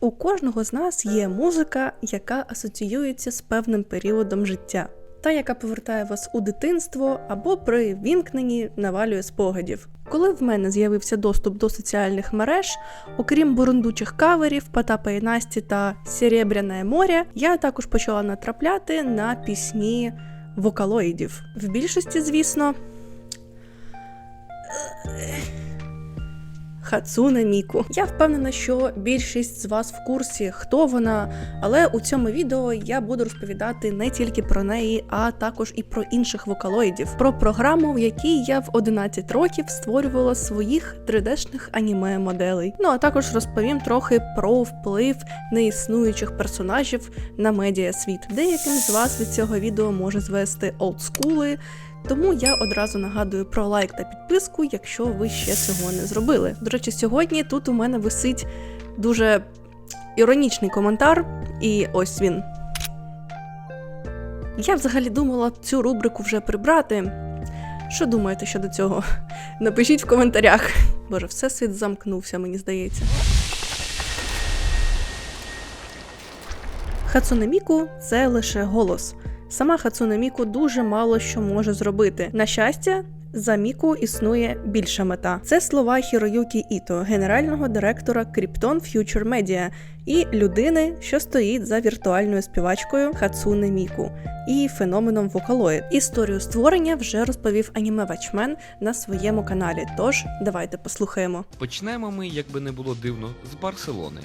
У кожного з нас є музика, яка асоціюється з певним періодом життя, та яка повертає вас у дитинство або при вімкненні навалює спогадів. Коли в мене з'явився доступ до соціальних мереж, окрім бурундучих каверів, Потапа і Насті та Серебряне море, я також почала натрапляти на пісні вокалоїдів. В більшості, звісно, Хацуне Міку. Я впевнена, що більшість з вас в курсі, хто вона, але у цьому відео я буду розповідати не тільки про неї, а також і про інших вокалоїдів, про програму, в якій я в 11 років створювала своїх 3D-шних аніме моделей. Ну а також розповім трохи про вплив неіснуючих персонажів на медіасвіт. Деяким з вас від цього відео може звести олдскули. Тому я одразу нагадую про лайк та підписку, якщо ви ще цього не зробили. До речі, сьогодні тут у мене висить дуже іронічний коментар, і ось він. Я взагалі думала цю рубрику вже прибрати. Що думаєте щодо цього? Напишіть в коментарях. Боже, все світ замкнувся, мені здається. Хацуне Міку – це лише голос. Сама Хацуне Міку дуже мало що може зробити. На щастя, за Міку існує більша мета. Це слова Хіроюкі Іто, генерального директора Krypton Future Media і людини, що стоїть за віртуальною співачкою Хацуне Міку і феноменом Vocaloid. Історію створення вже розповів аніме Вачмен на своєму каналі. Тож давайте послухаємо. Почнемо ми, як би не було дивно, з Барселони.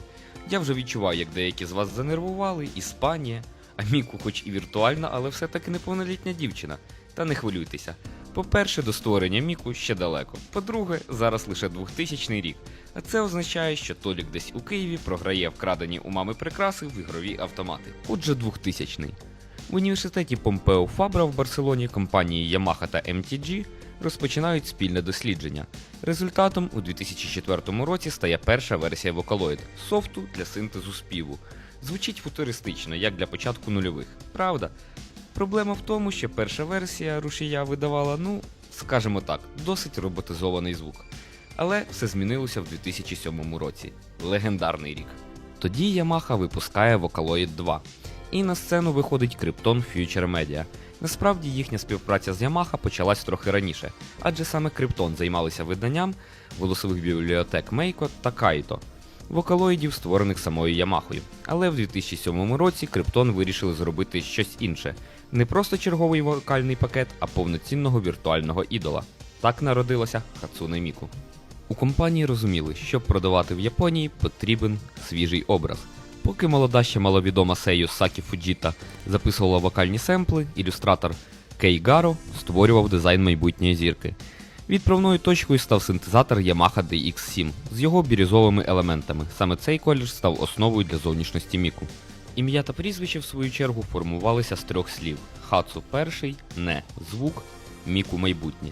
Я вже відчуваю, як деякі з вас занервували, Іспанія. А Міку, хоч і віртуальна, але все-таки неповнолітня дівчина. Та не хвилюйтеся. По-перше, до створення Міку ще далеко. По-друге, зараз лише 2000 рік. А це означає, що Толік десь у Києві програє вкрадені у мами прикраси в ігрові автомати. Отже, 2000 В університеті Помпео Фабра в Барселоні компанії Yamaha та MTG розпочинають спільне дослідження. Результатом у 2004 році стає перша версія Vocaloid – софту для синтезу співу. Звучить футуристично, як для початку нульових. Правда? Проблема в тому, що перша версія рушія видавала, ну, скажімо так, досить роботизований звук. Але все змінилося в 2007 році. Легендарний рік. Тоді Yamaha випускає Vocaloid 2. І на сцену виходить Krypton Future Media. Насправді їхня співпраця з Yamaha почалась трохи раніше, адже саме Krypton займалися виданням голосових бібліотек Meiko та Kaito вокалоїдів, створених самою Ямахою. Але в 2007 році Криптон вирішили зробити щось інше: не просто черговий вокальний пакет, а повноцінного віртуального ідола. Так народилося Хацуне Міку. У компанії розуміли, щоб продавати в Японії, потрібен свіжий образ. Поки молода ще маловідома сею Сакі Фуджіта записувала вокальні семпли, ілюстратор Кей Гаро створював дизайн майбутньої зірки. Відправною точкою став синтезатор Yamaha DX7 з його бірюзовими елементами. Саме цей колір став основою для зовнішності Міку. Ім'я та прізвище, в свою чергу, формувалися з трьох слів: Хацу перший, не звук, Міку майбутнє.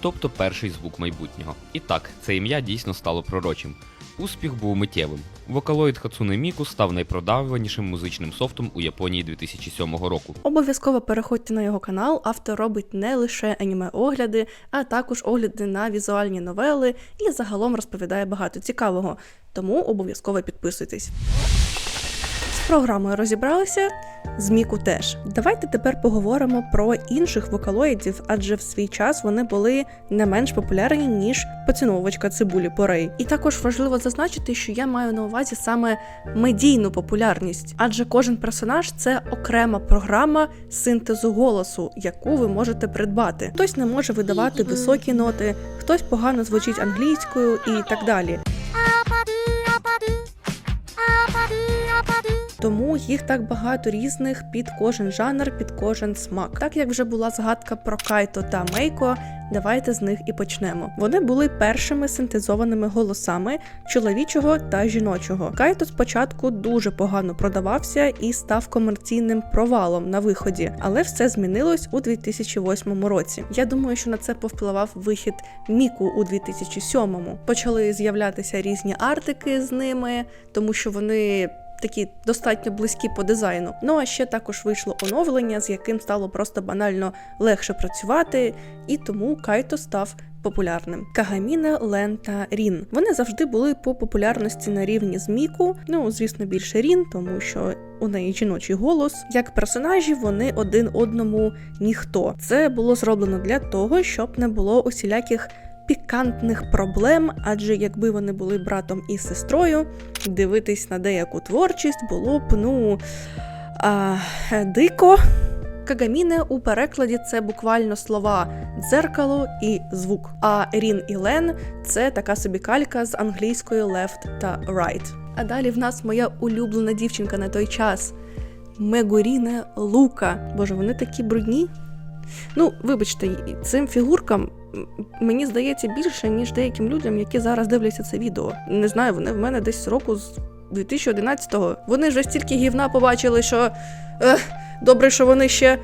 Тобто перший звук майбутнього. І так, це ім'я дійсно стало пророчим. Успіх був миттєвим. Вокалоїд Хацуне Міку став найпродаванішим музичним софтом у Японії 2007 року. Обов'язково переходьте на його канал. Автор робить не лише аніме-огляди, а також огляди на візуальні новели і загалом розповідає багато цікавого. Тому обов'язково підписуйтесь. Програмою розібралися, з Міку теж. Давайте тепер поговоримо про інших вокалоїдів, адже в свій час вони були не менш популярні, ніж поціновувачка цибулі порей. І також важливо зазначити, що я маю на увазі саме медійну популярність, адже кожен персонаж це окрема програма синтезу голосу, яку ви можете придбати. Хтось не може видавати високі ноти, хтось погано звучить англійською і так далі. Тому їх так багато різних під кожен жанр, під кожен смак. Так як вже була згадка про Кайто та Мейко, давайте з них і почнемо. Вони були першими синтезованими голосами чоловічого та жіночого. Кайто спочатку дуже погано продавався і став комерційним провалом на виході, але все змінилось у 2008 році. Я думаю, що на це повпливав вихід Міку у 2007-му. Почали з'являтися різні артики з ними, тому що вони такі достатньо близькі по дизайну. Ну а ще також вийшло оновлення, з яким стало просто банально легше працювати, і тому Кайто став популярним: Кагаміна, Лен та Рін. Вони завжди були по популярності на рівні з Міку. Ну, звісно, більше Рін, тому що у неї жіночий голос. Як персонажі, вони один одному ніхто. Це було зроблено для того, щоб не було усіляких пікантних проблем, адже якби вони були братом і сестрою, дивитись на деяку творчість було б ну а, дико. Кагаміне у перекладі це буквально слова дзеркало і звук. А Рін і Лен це така собі калька з англійської left та right. А далі в нас моя улюблена дівчинка на той час Мегуріне Лука. Боже, вони такі брудні. Ну, вибачте, цим фігуркам мені здається більше, ніж деяким людям, які зараз дивляться це відео. Не знаю, вони в мене десь року з 2011-го. Вони вже стільки гівна побачили, що ех, добре, що вони ще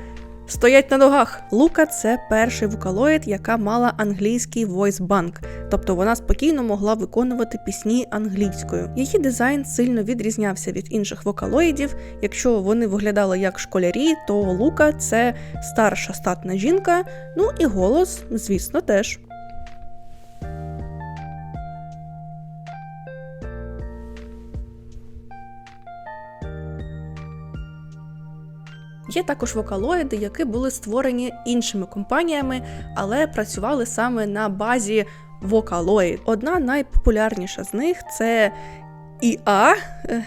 стоять на ногах. Лука це перший вокалоїд, яка мала англійський voice-банк, тобто вона спокійно могла виконувати пісні англійською. Її дизайн сильно відрізнявся від інших вокалоїдів. Якщо вони виглядали як школярі, то Лука це старша статна жінка. Ну і голос, звісно, теж. Є також вокалоїди, які були створені іншими компаніями, але працювали саме на базі Vocaloid. Одна найпопулярніша з них це ІА.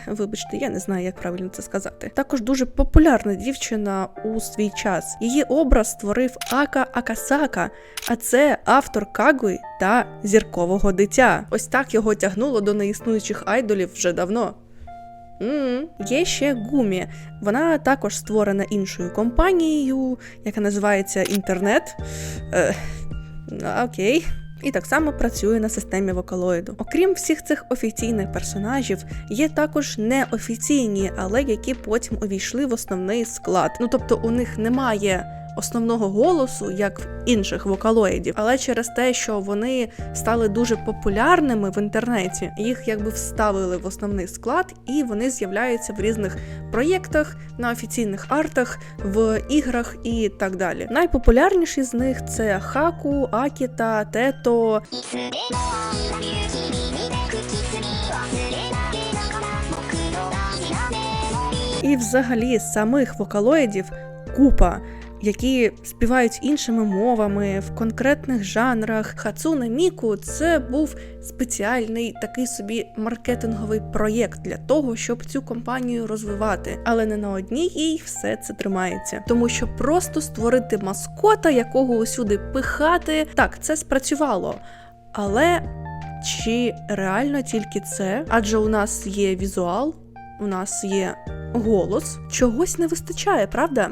Вибачте, я не знаю, як правильно це сказати. Також дуже популярна дівчина у свій час. Її образ створив Ака Акасака, а це автор Кагуй та зіркового дитя. Ось так його тягнуло до неіснуючих айдолів вже давно. М Є ще Гумі. Вона також створена іншою компанією, яка називається Інтернет. Е, окей. І так само працює на системі вокалоїду. Окрім всіх цих офіційних персонажів, є також неофіційні, але які потім увійшли в основний склад. Ну тобто у них немає основного голосу, як в інших вокалоїдів, але через те, що вони стали дуже популярними в інтернеті, їх якби вставили в основний склад, і вони з'являються в різних проєктах, на офіційних артах, в іграх і так далі. Найпопулярніші з них це Хаку, Акіта, Тето. І, взагалі, самих вокалоїдів купа. Які співають іншими мовами в конкретних жанрах. Хацуна Міку це був спеціальний такий собі маркетинговий проєкт для того, щоб цю компанію розвивати. Але не на одній їй все це тримається, тому що просто створити маскота, якого усюди пихати, так це спрацювало. Але чи реально тільки це? Адже у нас є візуал, у нас є голос, чогось не вистачає, правда?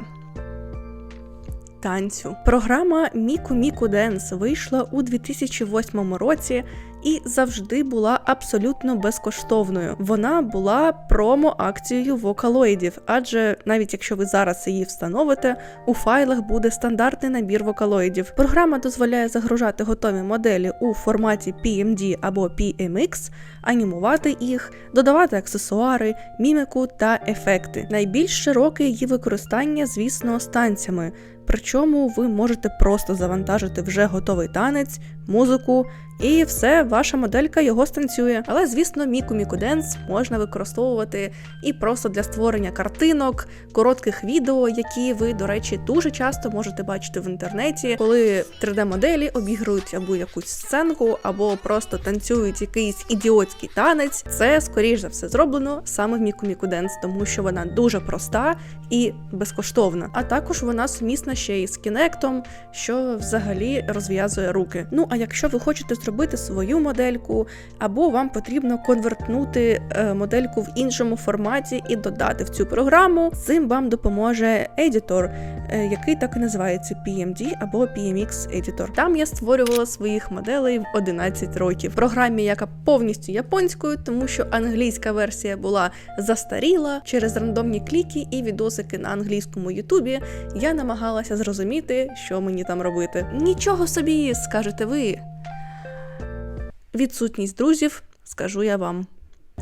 Танцю. Програма Міку Міку Денс вийшла у 2008 році і завжди була абсолютно безкоштовною. Вона була промо-акцією вокалоїдів, адже навіть якщо ви зараз її встановите, у файлах буде стандартний набір вокалоїдів. Програма дозволяє загружати готові моделі у форматі PMD або PMX, анімувати їх, додавати аксесуари, міміку та ефекти. Найбільш широке її використання, звісно, з танцями. Причому ви можете просто завантажити вже готовий танець, музику, і все, ваша моделька його станцює. Але, звісно, Міку Міку Денс можна використовувати і просто для створення картинок, коротких відео, які ви, до речі, дуже часто можете бачити в інтернеті, коли 3D-моделі обігрують або якусь сценку, або просто танцюють якийсь ідіотський танець. Це, скоріш за все, зроблено саме в Міку Міку Денс, тому що вона дуже проста і безкоштовна. А також вона сумісна ще й з кінектом, що взагалі розв'язує руки. Ну а якщо ви хочете зробити свою модельку, або вам потрібно конвертнути е, модельку в іншому форматі і додати в цю програму, цим вам допоможе едітор, який так і називається PMD або PMX Editor. Там я створювала своїх моделей в 11 років. В програмі, яка повністю японською, тому що англійська версія була застаріла через рандомні кліки і відосики на англійському Ютубі. Я намагалася зрозуміти, що мені там робити. Нічого собі, скажете ви. Відсутність друзів, скажу я вам.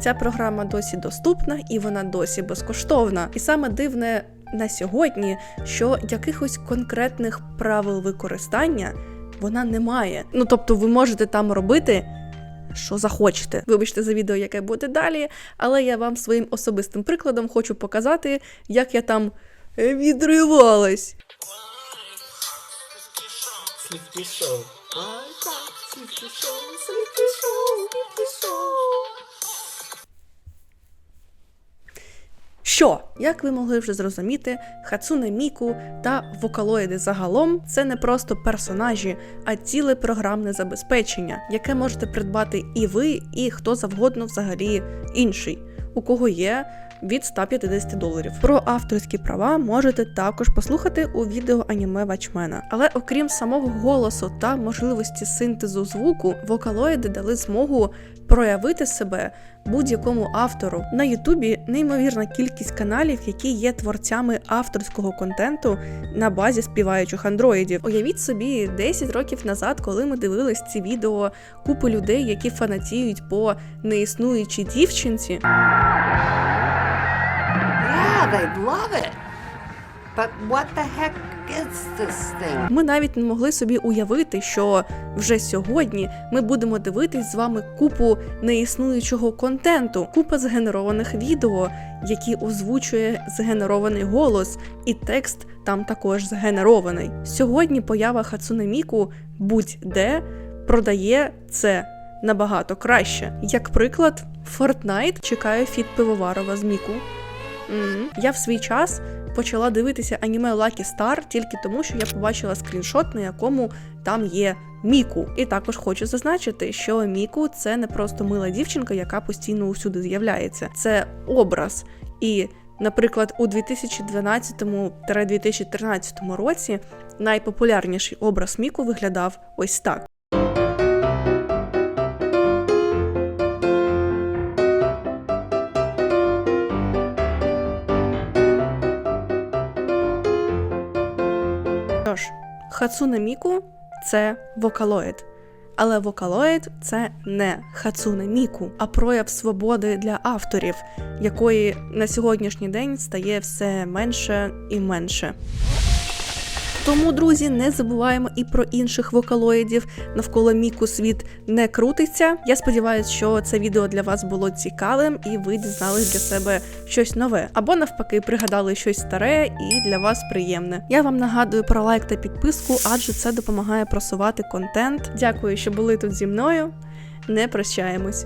Ця програма досі доступна і вона досі безкоштовна. І саме дивне на сьогодні, що якихось конкретних правил використання вона не має. Ну тобто, ви можете там робити. Що захочете. Вибачте за відео, яке буде далі, але я вам своїм особистим прикладом хочу показати, як я там е, відривалась. Сливки. Що, як ви могли вже зрозуміти, Хацуне Міку та вокалоїди загалом це не просто персонажі, а ціле програмне забезпечення, яке можете придбати і ви, і хто завгодно взагалі інший, у кого є від 150 доларів. Про авторські права можете також послухати у відео аніме Вачмена. Але окрім самого голосу та можливості синтезу звуку, вокалоїди дали змогу проявити себе будь-якому автору. На Ютубі неймовірна кількість каналів, які є творцями авторського контенту на базі співаючих андроїдів. Уявіть собі, 10 років назад, коли ми дивились ці відео, купу людей, які фанатіють по неіснуючій дівчинці. They'd love it. But what the heck is this thing? Ми навіть не могли собі уявити, що вже сьогодні ми будемо дивитись з вами купу неіснуючого контенту, купа згенерованих відео, які озвучує згенерований голос, і текст там також згенерований. Сьогодні поява Хацуне Міку будь-де продає це набагато краще. Як приклад, Fortnite чекає фіт пивоварова з Міку. Мгм. Я в свій час почала дивитися аніме Lucky Star тільки тому, що я побачила скріншот, на якому там є Міку. І також хочу зазначити, що Міку це не просто мила дівчинка, яка постійно усюди з'являється. Це образ. І, наприклад, у 2012-2013 році найпопулярніший образ Міку виглядав ось так. Хацуне Міку це вокалоїд. Але вокалоїд це не Хацуне Міку, а прояв свободи для авторів, якої на сьогоднішній день стає все менше і менше. Тому, друзі, не забуваємо і про інших вокалоїдів. Навколо Міку світ не крутиться. Я сподіваюся, що це відео для вас було цікавим і ви дізнались для себе щось нове. Або навпаки, пригадали щось старе і для вас приємне. Я вам нагадую про лайк та підписку, адже це допомагає просувати контент. Дякую, що були тут зі мною. Не прощаємось.